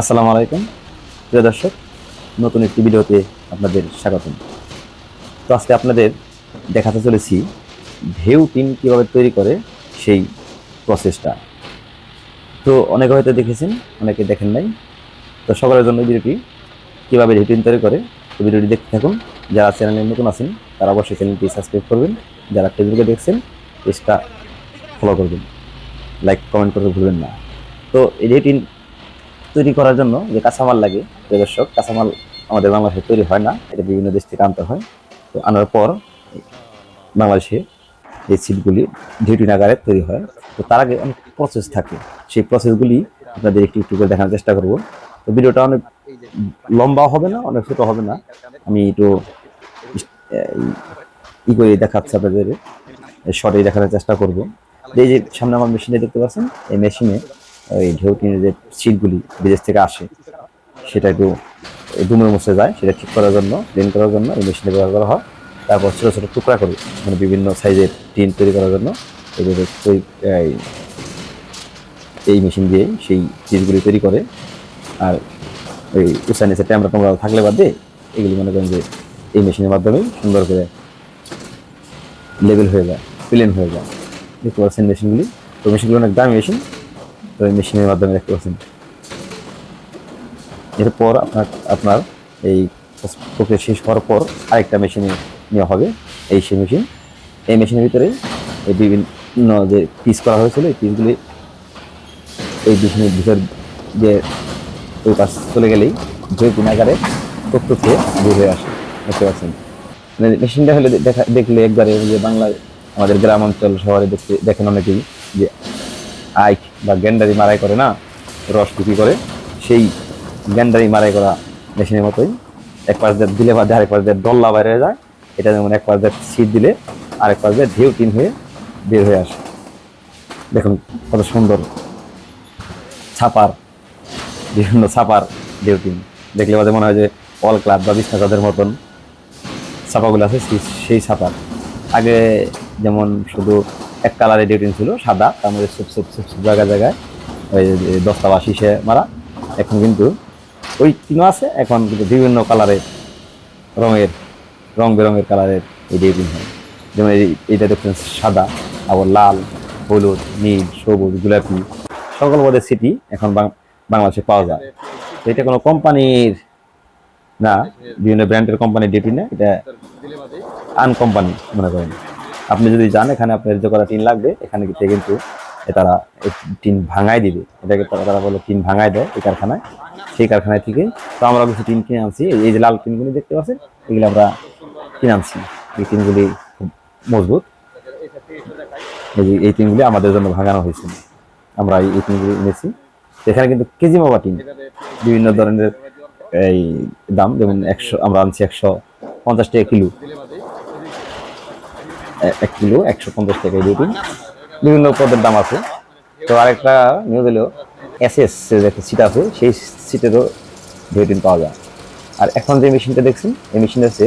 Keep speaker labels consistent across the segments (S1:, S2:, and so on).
S1: আসসালামু আলাইকুম। প্রিয় দর্শক, নতুন একটি ভিডিওতে আপনাদের স্বাগতম। তো আজকে আপনাদের দেখাতে চলেছি ঢেউ টিন কীভাবে তৈরি করে সেই প্রসেসটা। তো অনেকে হয়তো দেখেছেন, অনেকে দেখেন নাই। তো সকলের জন্য ভিডিওটি কীভাবে ঢেউ টিন তৈরি করে, তো ভিডিওটি দেখতে থাকুন। যারা চ্যানেলে নতুন আছেন, তারা অবশ্যই চ্যানেলটি সাবস্ক্রাইব করবেন। যারা ফেসবুকে দেখছেন, পেজটা ফলো করবেন। লাইক, কমেন্ট করতে ভুলবেন না। তো এই ঢেউ টিন তৈরি করার জন্য যে কাঁচামাল লাগে, প্রিয় দর্শক, কাঁচামাল আমাদের বাংলাদেশে তৈরি হয় না, এটা বিভিন্ন দেশ থেকে আনতে হয়। তো আনার পর বাংলাদেশে এই সিটগুলি ডিউটি নাগারে তৈরি হয়, তো তার আগে অনেক প্রসেস থাকে। সেই প্রসেসগুলি আপনাদের একটু একটু করে দেখানোর চেষ্টা করব। তো ভিডিওটা অনেক লম্বা হবে না, অনেক ছোটো হবে না। আমি একটু ই করে দেখাচ্ছি আপনাদের শর্টে দেখানোর চেষ্টা করব। এই যে সামনে আমার মেশিনে দেখতে পাচ্ছেন, এই মেশিনে ওই ঢেউ টিনের যে সিটগুলি বিদেশ থেকে আসে, সেটা একটু দুমড়ে মুছে যায়, সেটা ঠিক করার জন্য ক্লিন করার জন্য, এই মেশিনে ব্যবহার করা হয়। তারপর ছোটো ছোটো টুকরা করে মানে বিভিন্ন সাইজের টিন তৈরি করার জন্য, এগুলো এই- মেশিন দিয়ে সেই চিজগুলি তৈরি করে। আর ওই উষা নিচে ট্যামরা তোমরা থাকলে বাদ বাদে এগুলি মনে করেন যে এই মেশিনের মাধ্যমেই সুন্দর করে লেভেল হয়ে যায় প্লেন হয়ে যায়। দেখতে পাচ্ছেন মেশিনগুলি তো মেশিনগুলো অনেক দামি মেশিন তো এই মেশিনের মাধ্যমে দেখতে পাচ্ছেন। এরপর আপনার আপনার এই প্রক্রিয়া শেষ হওয়ার পর আরেকটা মেশিনে নেওয়া হবে, এই সেই মেশিন। এই মেশিনের ভিতরে এই বিভিন্ন যে পিস করা হয়েছিল, এই পিসগুলি এই মেশিনের ভিতর দিয়ে ওই পাশ চলে গেলেই যে গুণাগারে তথ্য থেকে বের হয়ে আসে, দেখতে পাচ্ছেন। মানে মেশিনটা হলে দেখা, দেখলে একবারে যে বাংলা আমাদের গ্রাম অঞ্চল শহরে দেখতে, দেখেন অনেকেই যে আইক বা গ্যান্ডারি মারাই করে না, রস বিক্রি করে, সেই গ্যান্ডারি মারাই করা মেশিনের মতোই। এক পাশ দিয়ে দিলে বাদে আরেক পাশ দিয়ে ডল্লা বাইরে যায়, এটা যেমন এক পাশ দিয়ে সিট দিলে আরেক পাশ দিয়ে ঢেউ টিন হয়ে বের হয়ে আসে। দেখুন কত সুন্দর ছাপার, বিভিন্ন ছাপার ঢেউ টিন। দেখলে বাদে মনে হয় যে অল ক্লাব বা চাঁদের মতন ছাপাগুলো আছে সেই ছাপার। আগে যেমন শুধু এক কালারের ডিউটিন ছিল সাদা তার মধ্যে সুপ সুপ সুপ সুপ জায়গায় জায়গায়। ওই দশটা বা শীষে মারা। এখন কিন্তু ওই টিনও আছে এখন কিন্তু বিভিন্ন কালারের রঙের রং বেরঙের কালারের এই ডিউটিন হয়। যেমন এই- এইটা দেখছেন সাদা আবার লাল হলুদ নীল সবুজ গোলাপি। সকল পদের সিটি এখন বাংলাদেশে পাওয়া যায়। এটা কোনো কোম্পানির না বিভিন্ন ব্র্যান্ডের কোম্পানির ডিউটি না এটা আন কোম্পানি মনে করেন। আপনি যদি যান, এখানে আপনার যে কটা টিন লাগবে, এখানে থেকে কিন্তু তারা টিন ভাঙাই দিবে। এটাকে তারা বলে টিন ভাঙাই দেয় এই কারখানায়। সেই কারখানায় থেকে তো আমরা কিছু টিন কিনে আনছি। এই- যে লাল টিনগুলি দেখতে পাচ্ছেন, এগুলো আমরা কিনে আনছি। এই টিনগুলি খুব মজবুত। এই যে, এই টিনগুলি আমাদের জন্য ভাঙানো হয়েছিল আমরা এই টিনগুলি এনেছি। এখানে কিন্তু কেজি মাপা টিন। বিভিন্ন ধরনের এই দাম, যেমন একশো, আমরা আনছি একশো পঞ্চাশ টাকা কিলো। এক কিলো, একশো পঞ্চাশ টাকা ডিউটি বিভিন্ন পদের দাম আছে। তো আরেকটা নিয়ে দিল এস এস একটা সিট আছে, সেই সিটেরও ডিউটিন পাওয়া যায়। আর এখন যে মেশিনটা দেখছেন, এই মেশিনটা হচ্ছে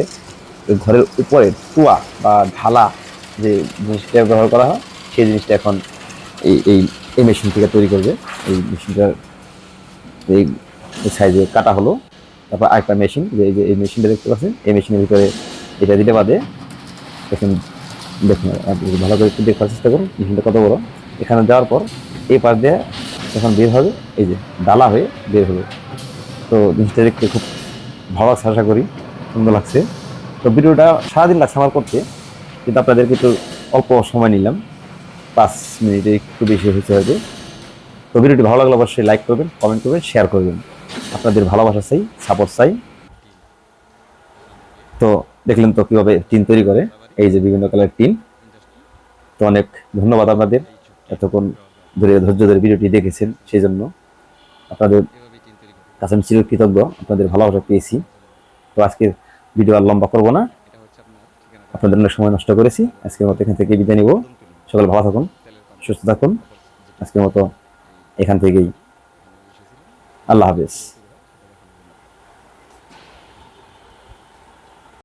S1: ঘরের উপরে টুয়া বা ঢালা যে জিনিসটা ব্যবহার করা হয়, সেই জিনিসটা এখন এই এই এই মেশিন থেকে তৈরি করবে। এই মেশিনটার এই সাইজে কাটা হলো। তারপর আরেকটা মেশিন যে এই মেশিনটা দেখতে পাচ্ছেন, এই মেশিনের ভিতরে এটা দিতে বাদে, দেখুন দেখুন, আপনি ভালো করে একটু দেখার চেষ্টা করুন, মেশিনটা কত বড়। এখানে যাওয়ার পর এই পাশ দিয়ে এখন বের হবে, এই যে ডালা হয়ে বের হবে। তো জিনিসটা দেখতে খুব ভালো লাগছে, আশা করি সুন্দর লাগছে। তো ভিডিওটা সারাদিন লাগছে আমার করতে, কিন্তু আপনাদেরকে একটু অল্প সময় নিলাম। পাঁচ মিনিটে একটু বেশি হয়েছে হয়তো। তো ভিডিওটি ভালো লাগলে অবশ্যই লাইক করবেন, কমেন্ট করবেন, শেয়ার করবেন। আপনাদের ভালোবাসা চাই সাপোর্ট চাই। তো দেখলেন তো কীভাবে টিন তৈরি করে। এই যে বিভিন্ন কালার টিন তো অনেক ধন্যবাদ আপনাদের এতক্ষণ ধরে ধৈর্য ধরে ভিডিওটি দেখেছেন সেই জন্য আপনাদের কাছে আমি চির কৃতজ্ঞ আপনাদের ভালোবাসা পেয়েছি। তো আজকের ভিডিও আর লম্বা করব না। আপনাদের অনেক সময় নষ্ট করেছি। আজকের মতো এখান থেকে বিদায় নিব। সকাল ভালো থাকুন, সুস্থ থাকুন। আজকের মতো এখান থেকেই। আল্লাহ হাফেজ।